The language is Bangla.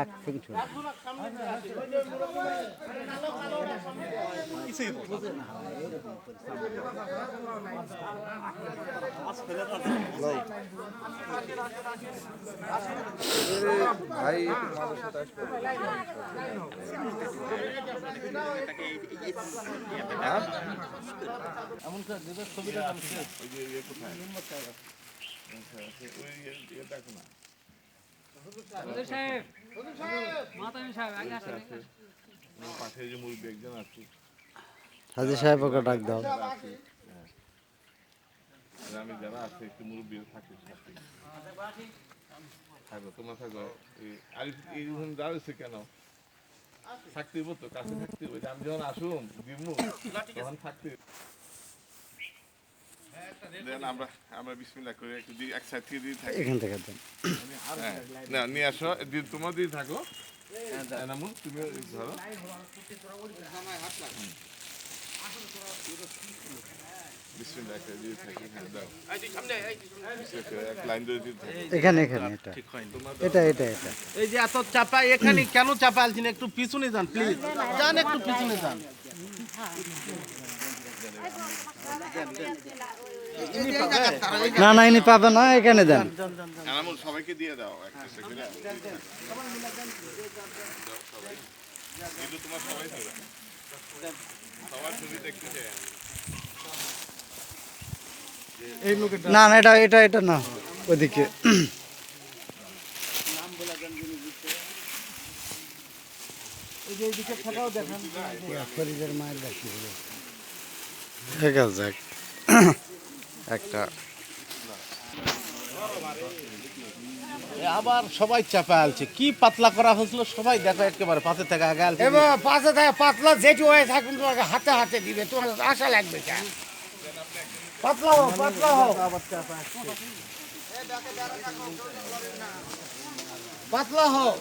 এক সেকেন্ড শোনো। একজনের সামনে দিয়ে আসেন ওই যে মুরব্বী কালো কালো ওরা সামনে দিয়ে আসেন। পাশে যে মুরব্বী একজন আছে হাজি সাহেব ওকে ডাক দাও। আর আমি যারা আছে একটু মুরব্বী থাকে থাকো তোমরা থাকো। এই দাঁড়িয়েছে কেন? থাকতে হইব তো কাছে থাকতে আমি যখন আসুম দিমু তখন থাকতে দেন আমরা আমরা বিসমিল্লাহ করে একটু এক সাইড থেকে দিয়ে থাকি। এখান থেকে দেন। হ্যাঁ। না নিয়ে আসো। তোমার দিয়ে থাকো। এনামুল তুমি ধরো। হুম। করে দিয়ে থাকি। হ্যাঁ লাইন ধরে দিয়ে থাকি। এখানে এখানে এটা। এটা এটা এটা। এই যে এত চাপা এখানে কেন চাপা আলছেন একটু পিছনে যান প্লিজ যান একটু পিছনে যান। না না ইনি পাবে না এখানে দেন। সবাইকে দিয়ে দাও একটা তোমার সবাই সবার ছবি দেখতে চাই না না এটা এটা এটা না ওদিকে মায়ের আছে যাক। একটা। আবার সবাই চাপা আলছে। কি পাতলা করা হয়েছিল? সবাই দেখো একেবারে পাশে থেকে আগে আলছে। এবার পাশে থাকে পাতলা যেটি হয়ে থাকুন তোমাকে হাতে হাতে দিবে। তোমার আশা লাগবে কেন পাতলা হোক পাতলা হোক। পাতলা হোক।